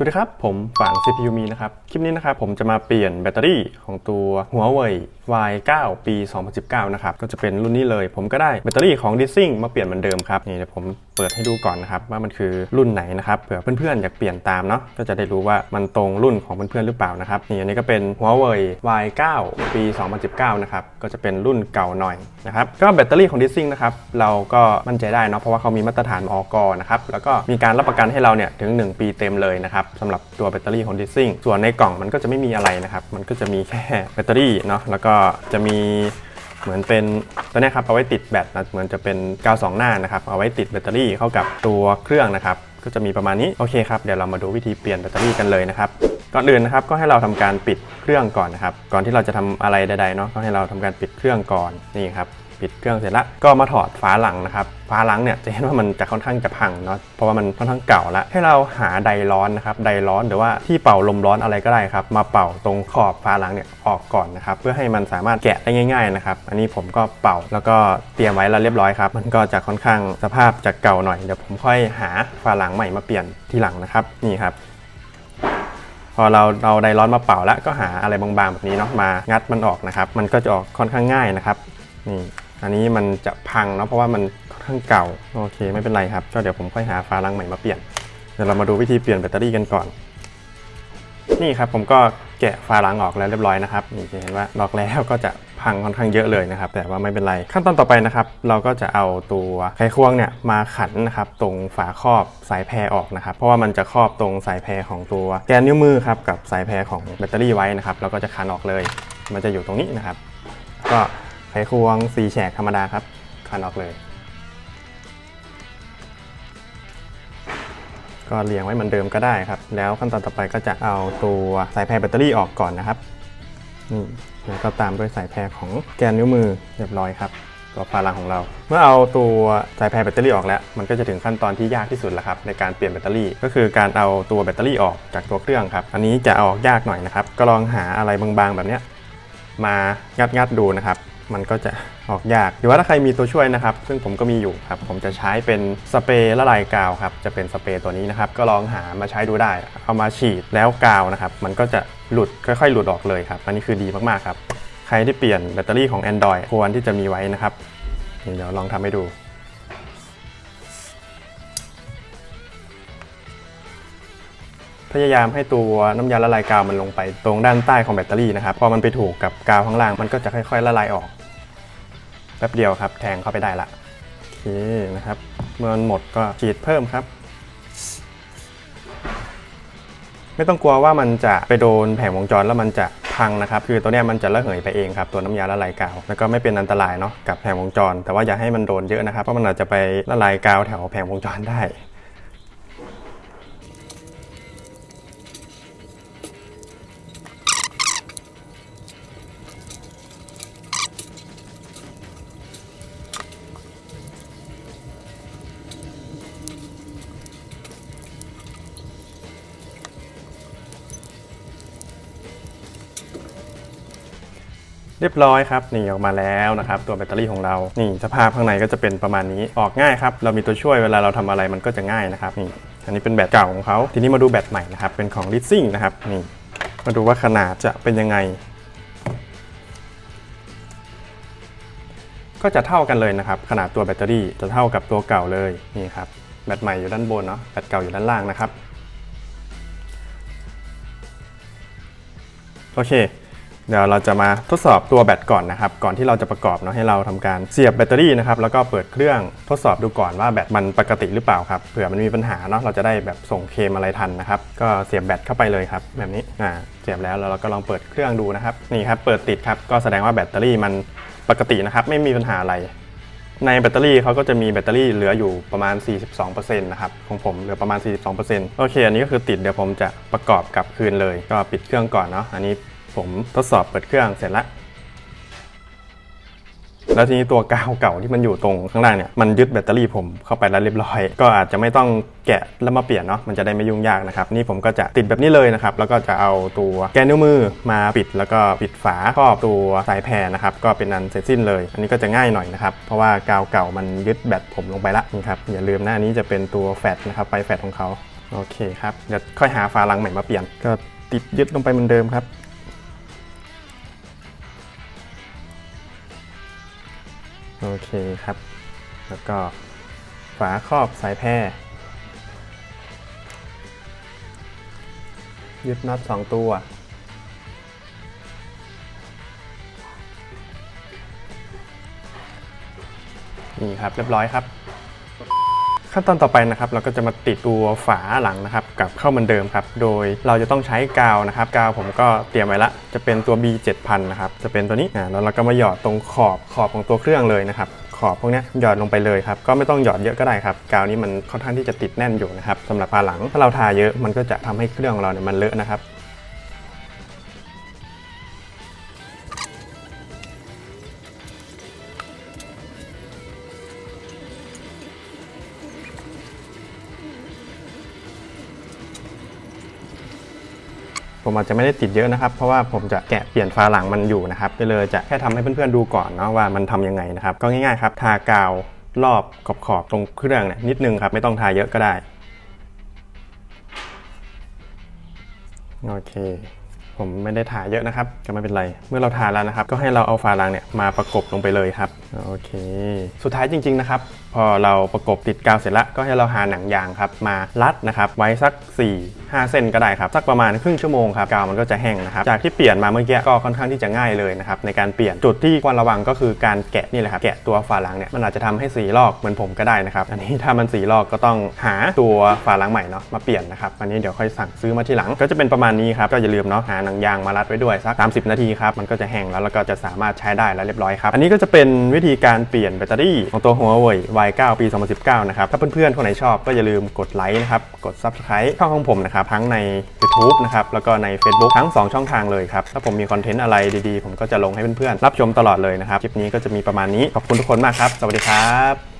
สวัสดีครับ ผมฝาง CPU มีนะครับ คลิปนี้นะครับผมจะมาเปลี่ยนแบตเตอรี่ของตัว Huawei Y9 ปี 2019 นะครับ ก็จะเป็นรุ่นนี้เลย ผมก็ได้แบตเตอรี่ของ d i s i n g มาเปลี่ยนเหมือนเดิมครับ นี่เดี๋ยวผม เปิดให้ดูก่อนนะครับว่ามันคือรุ่นไหนนะครับเผื่อเพื่อนๆอยากเปลี่ยนตามเนาะก็จะได้รู้ว่ามันตรงรุ่นของเพื่อนๆหรือเปล่านะครับนี่อันนี้ก็เป็น Huawei Y9 ปี 2019 นะครับก็จะเป็นรุ่นเก่าหน่อยนะครับก็แบตเตอรี่ของ d i s i n g นะครับเราก็มั่นใจได้เนาะเพราะว่าเขามีมาตรฐานอกนะครับแล้วก็มีการรับประกันให้เราเนี่ยถึง 1 ปีเต็มเลยนะครับสำหรับตัวแบตเตอรี่ของ d i s i n g ส่วนในกล่องมันก็จะไม่มีอะไรนะครับมันก็จะมีแค่แบตเตอรี่เนาะแล้วก็จะมี เหมือนเป็นตัวนี้ครับเอาไว้ติดแบตนะเหมือนจะเป็นกาวสองหน้านะครับเอาไว้ติดแบตเตอรี่เข้ากับตัวเครื่องนะครับก็จะมีประมาณนี้โอเคครับเดี๋ยวเรามาดูวิธีเปลี่ยนแบตเตอรี่กันเลยนะครับก่อนอื่นนะครับก็ให้เราทำการปิดเครื่องก่อนนะครับก่อนที่เราจะทำอะไรใดๆเนาะก็ให้เราทำการปิดเครื่องก่อนนี่ครับ ปิดเครื่องเสร็จแล้วก็มาถอดฝาหลังนะครับฝาหลังเนี่ยจะเห็นว่ามันจะค่อนข้างจะพังเนาะเพราะว่ามันค่อนข้างเก่าล้วให้เราหาไดร้อนนะครับไดร้อนหรือว่าที่เป่าลมร้อนอะไรก็ได้ครับมาเป่าตรงขอบฝาหลังเนี่ยออกก่อนนะครับเพื่อให้มันสามารถแกะได้ง่าย ๆนะครับ อันนี้ผมก็เป่าแล้วก็เตรียมไว้แล้วเรียบร้อยครับมันก็จะค่อนข้างสภาพจะเก่าหน่อยเดี๋ยวผมค่อยหาฝาหลังใหม่มาเปลี่ยนทีหลังนะครับนี่ครับพอเราเอาไดร้อนมาเป่าแล้วก็หาอะไรบางๆแบบนี้เนาะมางัดมันออกนะครับ มันก็จะออกค่อนข้างง่ายนะครับนี่ อันนี้มันจะพังเนาะเพราะว่ามันค่อนข้างเก่าโอเคไม่เป็นไรครับก็เดี๋ยวผมค่อยหาฝาลังใหม่มาเปลี่ยนเดี๋ยวเรามาดูวิธีเปลี่ยนแบตเตอรี่กันก่อน นี่ครับผมก็แกะฝาลังออกแล้วเรียบร้อยนะครับนี่จะเห็นว่าลอกแล้วก็จะพังค่อนข้างเยอะเลยนะครับ แต่ว่าไม่เป็นไรขั้นตอนต่อไปนะครับ เราก็จะเอาตัวไขควงเนี่ยมาขันนะครับตรงฝาครอบสายแพรออกนะครับ เพราะว่ามันจะครอบตรงสายแพรของตัวแกนนิ้วมือครับกับสายแพรของแบตเตอรี่ไว้นะครับเราก็จะขันออกเลย มันจะอยู่ตรงนี้นะครับ ก็ ไขควงสีแฉกธรรมดาครับขันออกเลย ก็เรียงไว้เหมือนเดิมก็ได้ครับ แล้วขั้นตอนต่อไปก็จะเอาตัวสายแพรแบตเตอรี่ออกก่อนนะครับนี่แล้วก็ตามด้วยสายแพรของแกนนิ้วมือเรียบร้อยครับตัวฝาลังของเรา เมื่อเอาตัวสายแพรแบตเตอรี่ออกแล้ว มันก็จะถึงขั้นตอนที่ยากที่สุดแล้วครับในการเปลี่ยนแบตเตอรี่ ก็คือการเอาตัวแบตเตอรี่ออกจากตัวเครื่องครับ อันนี้จะอออกยากหน่อยนะครับ ก็ลองหาอะไรบางๆแบบเนี้ยมางัดๆดูนะครับ มันก็จะออกยาก หรือว่าถ้าใครมีตัวช่วยนะครับ ซึ่งผมก็มีอยู่ครับ ผมจะใช้เป็นสเปรย์ละลายกาวครับ จะเป็นสเปรย์ตัวนี้นะครับ ก็ลองหามาใช้ดูได้ เอามาฉีดแล้วกาวนะครับ มันก็จะหลุดค่อยๆ หลุดออกเลยครับ อันนี้คือดีมากๆครับ ใครที่เปลี่ยนแบตเตอรี่ของ Android ควรที่จะมีไว้นะครับ เดี๋ยวลองทำให้ดูพยายามให้ตัวน้ำยาละลายกาวมันลงไปตรงด้านใต้ของแบตเตอรี่นะครับ พอมันไปถูกกับกาวข้างล่างมันก็จะค่อยๆละลายออก แป๊บเดียวครับ แทงเข้าไปได้ละโอเคนะครับ เมื่อมันหมดก็ฉีดเพิ่มครับ ไม่ต้องกลัวว่ามันจะไปโดนแผงวงจรแล้วมันจะพังนะครับ คือตัวเนี้ยมันจะระเหยไปเองครับตัวน้ำยาละลายกาว แล้วก็ไม่เป็นอันตรายเนาะกับแผงวงจร แต่ว่าอย่าให้มันโดนเยอะนะครับเพราะมันอาจจะไปละลายกาวแถวแผงวงจรได้ เรียบร้อยครับนี่ออกมาแล้วนะครับตัวแบตเตอรี่ของเรานี่สภาพข้างในก็จะเป็นประมาณนี้ออกง่ายครับเรามีตัวช่วยเวลาเราทำอะไรมันก็จะง่ายนะครับนี่อันนี้เป็นแบตเก่าของเขาทีนี้มาดูแบตใหม่นะครับเป็นของ l i s i n g นะครับนี่มาดูว่าขนาดจะเป็นยังไง ก็จะเท่ากันเลยนะครับขนาดตัวแบตเตอรี่จะเท่ากับตัวเก่าเลยนี่ครับแบตใหม่อยู่ด้านบนเนาะแบตเก่าอยู่ด้านล่างนะครับโอเค เดี๋ยวเราจะมาทดสอบตัวแบตก่อนนะครับ ก่อนที่เราจะประกอบเนาะให้เราทำการเสียบแบตเตอรี่นะครับ แล้วก็เปิดเครื่องทดสอบดูก่อนว่าแบตมันปกติหรือเปล่าครับ เผื่อมันมีปัญหาเนาะ เราจะได้แบบส่งเคมอะไรทันนะครับ ก็เสียบแบตเข้าไปเลยครับ แบบนี้ อ่า เสียบแล้วแล้วเราก็ลองเปิดเครื่องดูนะครับ นี่ครับ เปิดติดครับ ก็แสดงว่าแบตเตอรี่มันปกตินะครับ ไม่มีปัญหาอะไร ในแบตเตอรี่เขาก็จะมีแบตเตอรี่เหลืออยู่ประมาณ 42%นะครับ ของผมเหลือประมาณ 42%โอเค อันนี้ก็คือติด เดี๋ยวผมจะประกอบกลับคืนเลย ก็ปิดเครื่องก่อนเนาะ อันนี้ ผมทดสอบเปิดเครื่องเสร็จแล้วแล้วทีนี้ตัวกาวเก่าที่มันอยู่ตรงข้างล่างเนี่ยมันยึดแบตเตอรี่ผมเข้าไปแล้วเรียบร้อย ก็อาจจะไม่ต้องแกะแล้วมาเปลี่ยนเนาะมันจะได้ไม่ยุ่งยากนะครับนี่ผมก็จะติดแบบนี้เลยนะครับแล้วก็จะเอาตัวแกนนิ้วมือมาปิด แล้วก็ปิดฝาครอบตัวสายแพรนะครับก็เป็นอันเสร็จสิ้นเลย อันนี้ก็จะง่ายหน่อยนะครับเพราะว่ากาวเก่ามันยึดแบตผมลงไปละนี่ครับอย่าลืมนะอันนี้จะเป็นตัวแฟตนะครับไฟแฟตของเขาโอเคครับเดี๋ยวค่อยหาฝาลังใหม่มาเปลี่ยนก็ติดยึดลงไปเหมือนเดิมครับ โอเคครับ แล้วก็ฝาครอบสายแพรยึดน็อตสองตัว นี่ครับ เรียบร้อยครับ ขั้นตอนต่อไปนะครับเราก็จะมาติดตัวฝาหลังนะครับกลับเข้าเหมือนเดิมครับโดยเราจะต้องใช้กาวนะครับกาวผมก็เตรียมไว้ละจะเป็นตัว B 7000 นะครับจะเป็นตัวนี้อ่าแล้วเราก็มาหยอดตรงขอบขอบของตัวเครื่องเลยนะครับขอบพวกนี้หยอดลงไปเลยครับก็ไม่ต้องหยอดเยอะก็ได้ครับกาวนี้มันค่อนข้างที่จะติดแน่นอยู่นะครับสำหรับฝาหลังถ้าเราทาเยอะมันก็จะทำให้เครื่องของเราเนี่ยมันเลอะนะครับ ผมอาจจะไม่ได้ติดเยอะนะครับ เพราะว่าผมจะแกะเปลี่ยนฝาหลังมันอยู่นะครับก็เลยจะแค่ทำให้เพื่อนๆดูก่อนเนาะว่ามันทำยังไงนะครับ ก็ง่ายๆครับทากาวรอบขอบๆตรงเครื่องเนี่ยนิดนึงครับไม่ต้องทาเยอะก็ได้โอเค ผมไม่ได้ทาเยอะนะครับ ก็ไม่เป็นไร เมื่อเราทาแล้วนะครับ ก็ให้เราเอาฝาลังเนี่ยมาประกบลงไปเลยครับ โอเค สุดท้ายจริง ๆ นะครับ พอเราประกบติดกาวเสร็จแล้ว ก็ให้เราหาหนังยางครับ มารัดนะครับ ไว้สัก 4 5 เส้นก็ได้ครับ สักประมาณครึ่งชั่วโมงครับ กาวมันก็จะแห้งนะครับ จากที่เปลี่ยนมาเมื่อกี้ก็ค่อนข้างที่จะง่ายเลยนะครับ ในการเปลี่ยน จุดที่ควรระวังก็คือการแกะนี่แหละครับ แกะตัวฝาลังเนี่ย มันอาจจะทำให้สีลอกเหมือนผมก็ได้นะครับ อันนี้ถ้ามันสีลอกก็ต้องหาตัวฝาลังใหม่เนาะ มาเปลี่ยนนะครับ อันนี้เดี๋ยวค่อยสั่งซื้อมาทีหลัง ก็จะเป็นประมาณนี้ครับ ก็อย่าลืมเนาะหาหนังยางมารัดไว้ด้วยสัก 30 นาทีครับ มันก็จะแห้งแล้วแล้วก็จะสามารถใช้ได้แล้วเรียบร้อยครับ อันนี้ก็จะเป็นวิธีการเปลี่ยนแบตเตอรี่ของตัว Huawei Y9 ปี 2019 นะครับ ถ้าเพื่อนๆคนไหนชอบก็อย่าลืมกดไลค์นะครับ กด Subscribe ช่องของผมนะครับ ทั้งใน YouTube นะครับ แล้วก็ใน Facebook ทั้ง 2 ช่องทางเลยครับ ถ้าผมมีคอนเทนต์อะไรดีๆ ผมก็จะลงให้เพื่อนๆรับชมตลอดเลยนะครับ คลิปนี้ก็จะมีประมาณนี้ ขอบคุณทุกคนมากครับ สวัสดีครับ